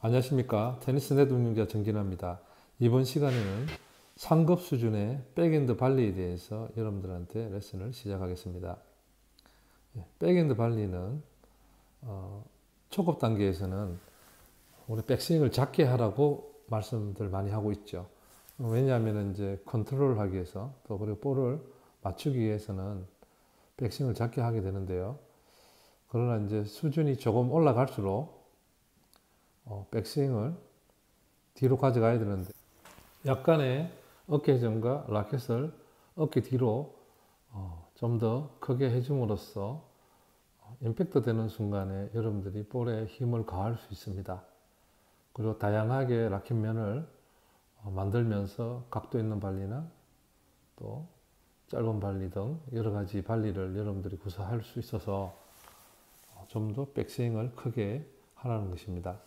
안녕하십니까? 테니스 운영자 정진아입니다. 이번 시간에는 상급 수준의 백엔드 발리에 대해서 여러분들한테 레슨을 시작하겠습니다. 예, 백엔드 발리는 어, 초급 단계에서는 우리 백스윙을 작게 하라고 말씀들 많이 하고 있죠. 왜냐하면 이제 컨트롤 하기 위해서 또 그리고 볼을 맞추기 위해서는 백스윙을 작게 하게 되는데요. 그러나 이제 수준이 조금 올라갈수록 어, 백스윙을 뒤로 가져가야 되는데 약간의 어깨 회전과 라켓을 어깨 뒤로 어, 좀 더 크게 해줌으로써 어, 임팩트 되는 순간에 여러분들이 볼에 힘을 가할 수 있습니다. 그리고 다양하게 라켓면을 어, 만들면서 각도 있는 발리나 또 짧은 발리 등 여러 가지 발리를 여러분들이 구사할 수 있어서 어, 좀더 백스윙을 크게 하라는 것입니다.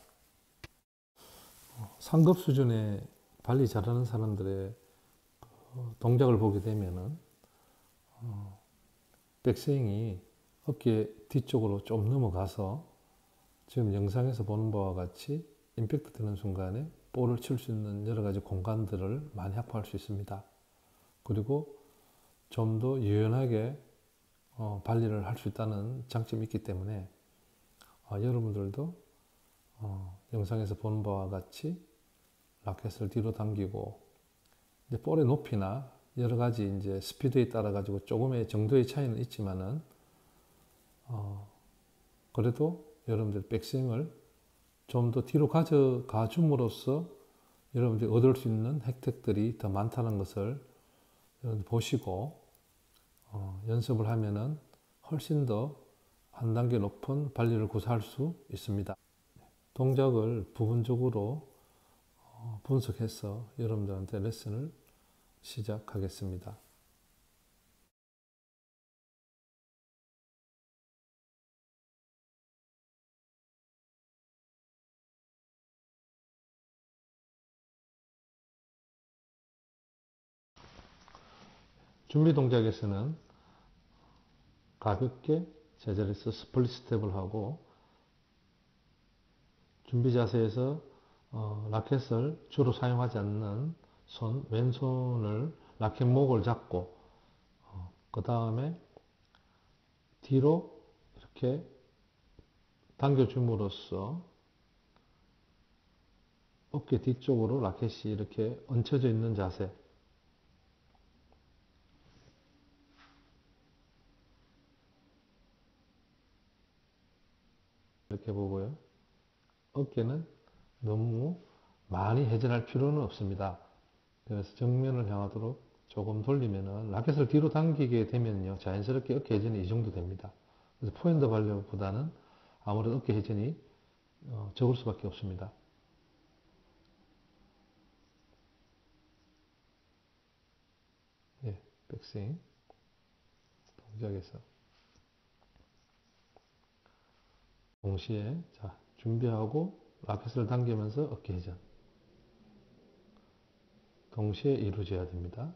상급 수준의 발리 잘하는 사람들의 그 동작을 보게 되면은 어, 백스윙이 어깨 뒤쪽으로 좀 넘어가서 지금 영상에서 보는 바와 같이 임팩트 되는 순간에 볼을 칠 수 있는 여러 가지 공간들을 많이 확보할 수 있습니다. 그리고 좀 더 유연하게 어, 발리를 할 수 있다는 장점이 있기 때문에 어, 여러분들도 어, 영상에서 보는 바와 같이 라켓을 뒤로 당기고 이제 볼의 높이나 여러 가지 이제 스피드에 따라 가지고 조금의 정도의 차이는 있지만은 어, 그래도 여러분들 백스윙을 좀 더 뒤로 가져가 줌으로써 여러분들이 얻을 수 있는 혜택들이 더 많다는 것을 여러분들 보시고 어, 연습을 하면은 훨씬 더 한 단계 높은 발리를 구사할 수 있습니다. 동작을 부분적으로 어, 분석해서 여러분들한테 레슨을 시작하겠습니다. 준비 동작에서는 가볍게 제자리에서 스플릿 스텝을 하고 준비 자세에서 어, 라켓을 주로 사용하지 않는 손, 왼손을 라켓 목을 잡고 어, 그 다음에 뒤로 이렇게 당겨줌으로써 어깨 뒤쪽으로 라켓이 이렇게 얹혀져 있는 자세 이렇게 보고요. 어깨는 너무 많이 회전할 필요는 없습니다. 그래서 정면을 향하도록 조금 돌리면은 라켓을 뒤로 당기게 되면요. 자연스럽게 어깨 회전이 이 정도 됩니다. 그래서 포핸드 발력보다는 아무래도 어깨 회전이 어, 적을 수밖에 없습니다. 예, 백스윙 동작에서 동시에 자 준비하고 라켓을 당기면서 어깨 회전 동시에 이루어져야 됩니다.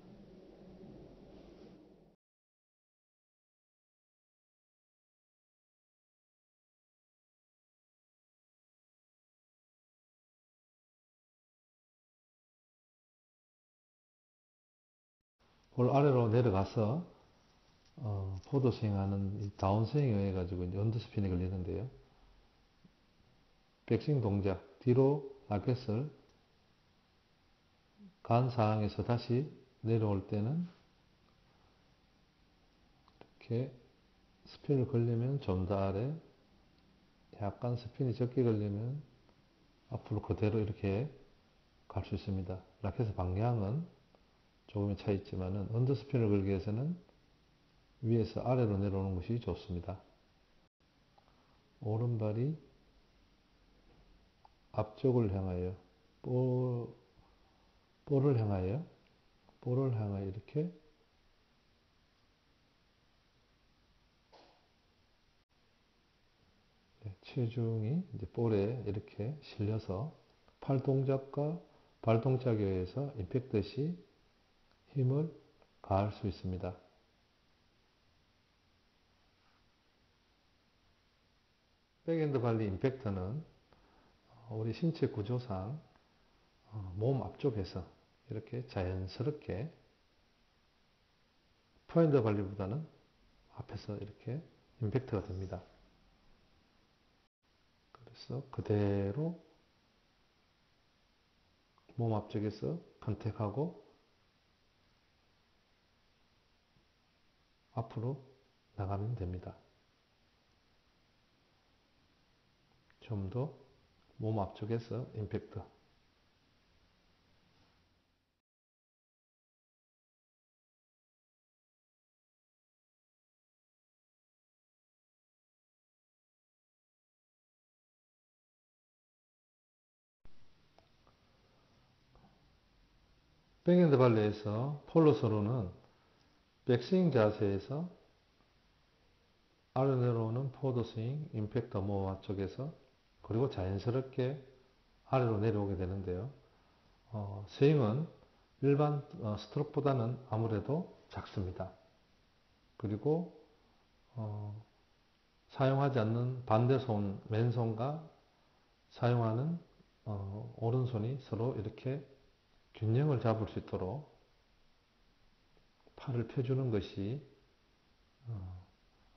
볼 아래로 내려가서 어, 포드 스윙하는 다운 스윙에 의해 가지고 언더 스핀이 걸리는데요. 백스윙 동작 뒤로 라켓을 간 상황에서 다시 내려올 때는 이렇게 스핀을 걸리면 좀 더 아래 약간 스핀이 적게 걸리면 앞으로 그대로 이렇게 갈 수 있습니다. 라켓의 방향은 조금의 차이 있지만은 언더 스핀을 걸기 위해서는 위에서 아래로 내려오는 것이 좋습니다. 오른발이 앞쪽을 향하여 볼, 볼을 향하여 볼을 향하여 이렇게 네, 체중이 이제 볼에 이렇게 실려서 팔 동작과 발 동작에 의해서 임팩트 시 힘을 가할 수 있습니다. 백엔드 발리 임팩트는 어, 우리 신체 구조상 어, 몸 앞쪽에서 이렇게 자연스럽게 포핸드 발리보다는 앞에서 이렇게 임팩트가 됩니다. 그래서 그대로 몸 앞쪽에서 컨택하고 앞으로 나가면 됩니다. 좀더 몸 앞쪽에서 임팩트. 백핸드 발레에서 폴로서로는 백스윙 자세에서 아래로 오는 포드 스윙, 임팩트 모아 쪽에서 그리고 자연스럽게 아래로 내려오게 되는데요. 어, 스윙은 일반 어, 스트로크보다는 아무래도 작습니다. 그리고 어, 사용하지 않는 반대손, 왼손과 사용하는 어, 오른손이 서로 이렇게 균형을 잡을 수 있도록 팔을 펴주는 것이 어,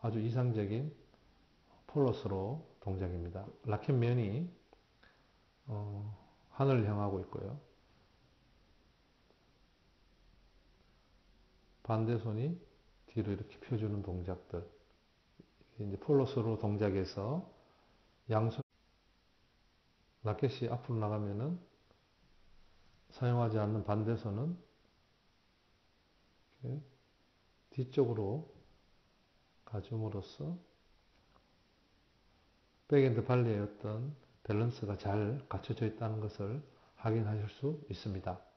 아주 이상적인 폴로스로 동작입니다. 라켓 면이 어, 하늘을 향하고 있고요. 반대 손이 뒤로 이렇게 펴주는 동작들. 이제 폴로스로 동작에서 양손 라켓이 앞으로 나가면은 사용하지 않는 반대 손은 뒤쪽으로 가줌으로써 백엔드 발리의 어떤 밸런스가 잘 갖춰져 있다는 것을 확인하실 수 있습니다.